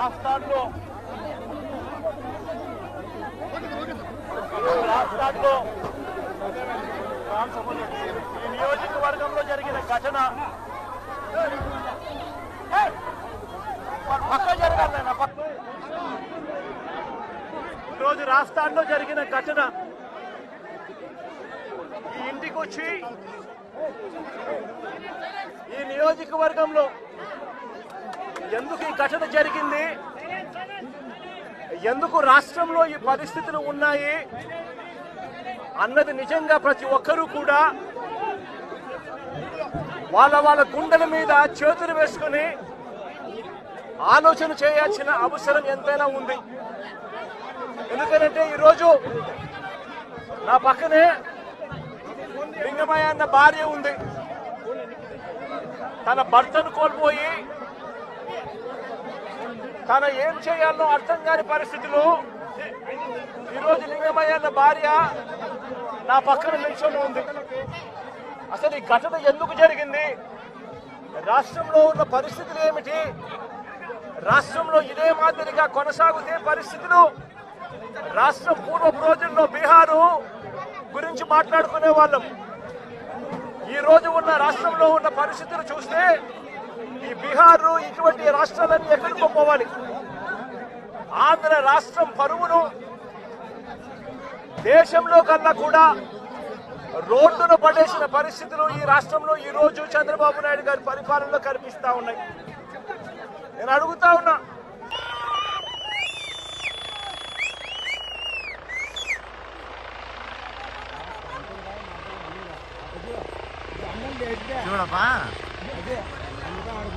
రాష్ట్రాల్లో. ఈ నియోజకవర్గంలో జరిగిన ఘటన. పక్క జరగాలైనా పక్క. ఈరోజు రాష్ట్రాల్లో జరిగిన ఘటన. ఈ ఇంటికి వచ్చి ఈ నియోజకవర్గంలో ఎందుకు ఈ ఘటన జరిగింది? ఎందుకు రాష్ట్రంలో ఈ పరిస్థితులు ఉన్నాయి? అన్నది నిజంగా ప్రతి ఒక్కరూ కూడా వాళ్ళ వాళ్ళ గుండెల మీద చేతులు వేసుకుని ఆలోచన చేయాల్సిన అవసరం ఎంతైనా ఉంది. ఎందుకంటే ఈరోజు నా పక్కనే లింగమయ్య అన్న భార్య ఉంది. తన భర్తను కోల్పోయి తన ఏం చేయాలో అర్థం కాని పరిస్థితులు ఈరోజు లింగమయ్యన్న భార్య నా పక్కన నిల్చొని ఉంది. అసలు ఈ ఘటన ఎందుకు జరిగింది? రాష్ట్రంలో ఉన్న పరిస్థితులు ఏమిటి? రాష్ట్రంలో ఇదే మాదిరిగా కొనసాగుతే పరిస్థితులు? రాష్ట్రం పూర్వపు రోజుల్లో బీహారు గురించి మాట్లాడుకునే వాళ్ళం. ఈ రోజు ఉన్న రాష్ట్రంలో ఉన్న పరిస్థితులు చూస్తే ఈ బీహార్ ఇటువంటి రాష్ట్రాలన్నీ ఎక్కడికి పోవాలి. ఆంధ్ర రాష్ట్రం పరువును దేశంలో కన్నా కూడా రోడ్డును పడేసిన పరిస్థితులు ఈ రాష్ట్రంలో ఈ రోజు చంద్రబాబు నాయుడు గారి పరిపాలనలో కనిపిస్తా ఉన్నాయి. నేను అడుగుతా ఉన్నా చూడప్పా